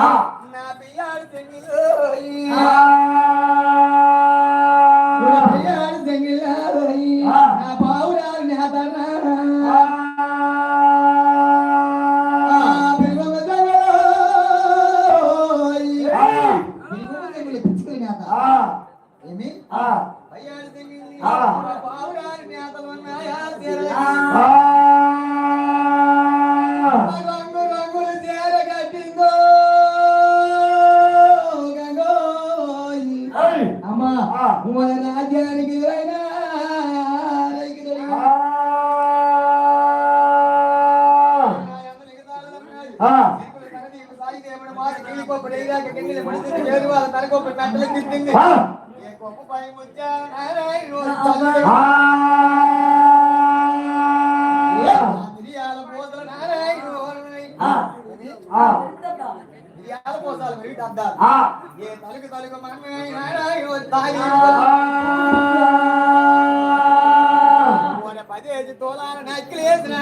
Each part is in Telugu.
아 తలుగు తలుగు మన పదేసి తోలాల నక్కిలేసిన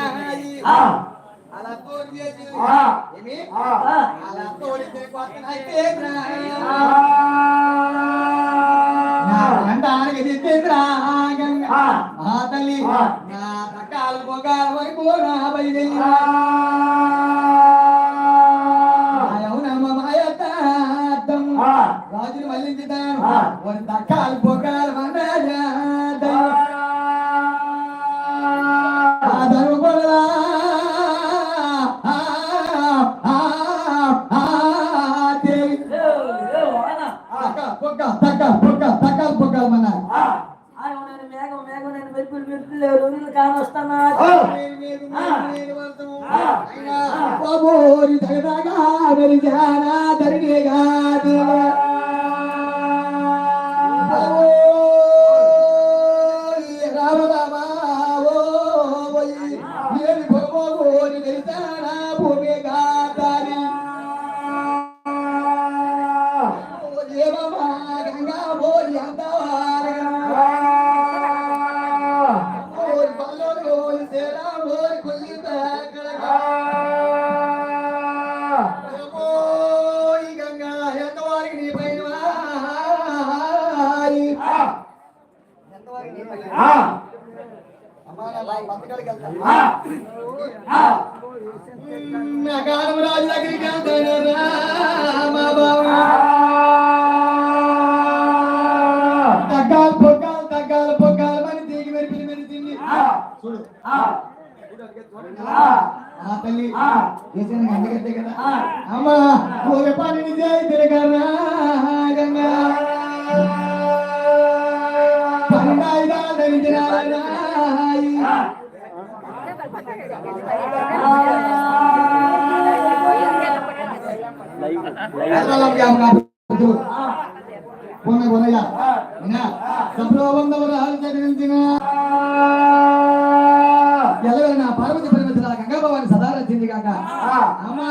తల్లి నా పట్టాల పొగాల వరకు నా బయలు. అవునమ్మ మాయత్తం రాజును మళ్ళించుతాను. తగ్గాలి పొగ్గాలి తగ్గాలి పొగ్గాలి అని తీగి మరి పిలి మరి తిండి చూడు ఆ తల్లి చేసిన అందుకంతే కదా అమ్మా ఒక పని నిజే తిరగరా గంగా Ponme con ella. సంప్రోబంధవరాలు చదివించిన ఎల్లవేళ నా పార్వతి పరిమితుల గంగా భవాన్ని సదారచింది కాక అమ్మా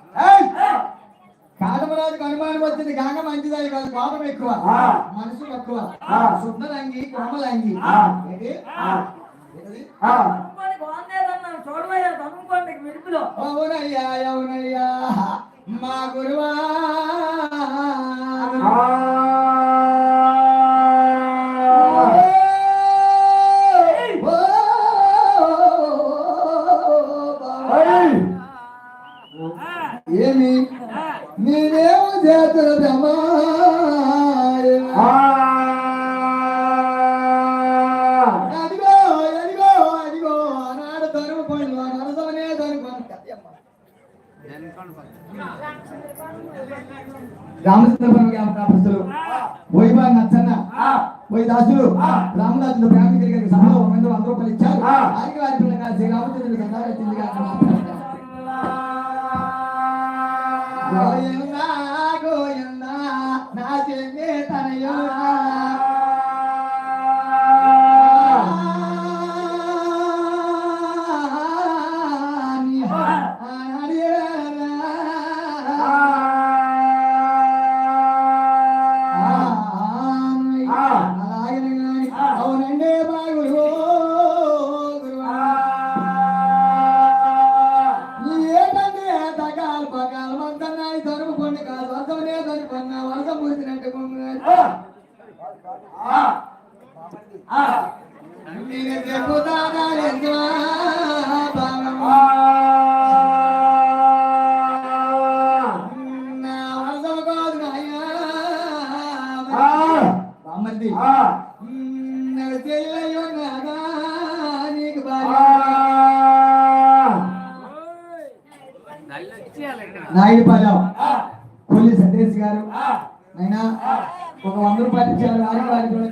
కాదమరాజుకు అనుమానం వచ్చింది. గంగ మంచిదాయి కాదు కోపం ఎక్కువ. మనసు తక్కువ. శుద్ధరంగి కోమలంగి అవునయ్యా అవునయ్యా. మా గురువా రామచంద్రపురం గ్రామస్తులు వైభా నచ్చన్న పోయి దాసులు. రామదాసులు తిరిగి సభలో ఒక మంది వంద రూపాయలు ఇచ్చారు ఆరికి వారి పిల్లలు కలిసి రామచంద్రుడు సందాలు వచ్చింది గోయందా Ah, నాయుడుపాలెం కొల్లి సతీష్ గారు. అయినా ఒక వంద రూపాయలు ఇచ్చారు. వారికి వారికి కూడా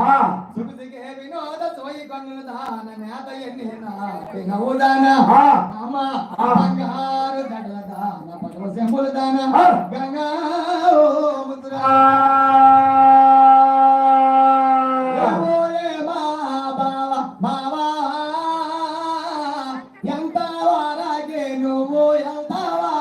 కన్నులు దాన సుడిదిగే వినోద సోయ కన్నులు దాన నేత ఎన్ని నవ్వు దాన అమ్మ బంగారు దడల దాన పడవ సెంబులు దాన గంగా ఓ ముద్రా ఓరే మా బావ మావా ఎంత వారాగే నువ్వు వెళ్తావా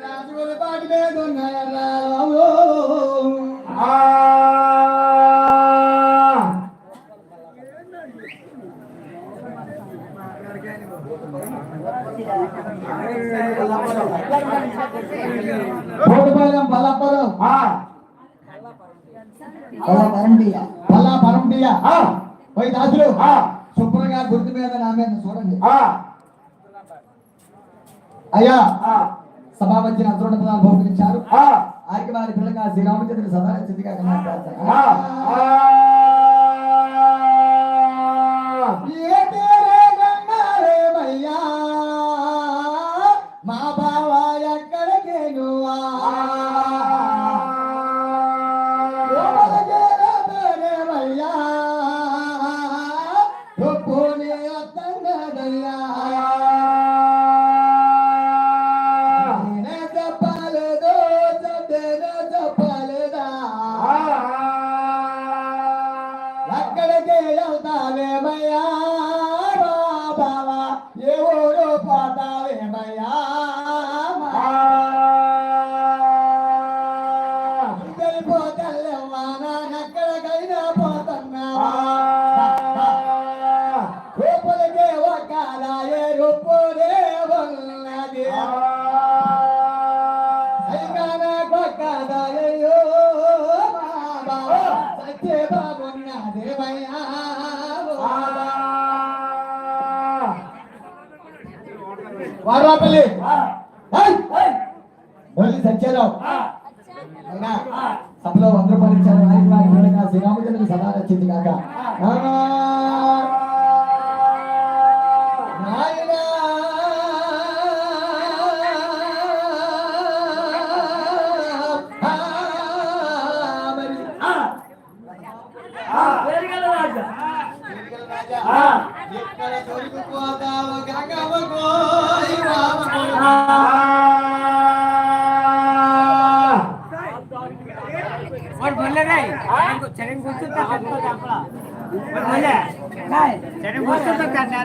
రాజుల పాటి మీద ఉన్నాయా పరంపియ పోయి దాసులు. శుభ్రంగా గుర్తు మీద నా మీద చూడండి. అయ్యా. సభాపతిని అద్రోణ ప్రధాన బహుకరించారు ఆరికి వారి పిల్లగా శ్రీరామచంద్రుడు సదా స్థితిగా ఏ వారాపల్లి. మళ్ళీ సత్యారావు. అయినా సభలో వంద రూపాయలు ఇచ్చారు శ్రీరామచంద్రుడు సదా నచ్చింది కాక. నాయనా! Muito tá obrigada.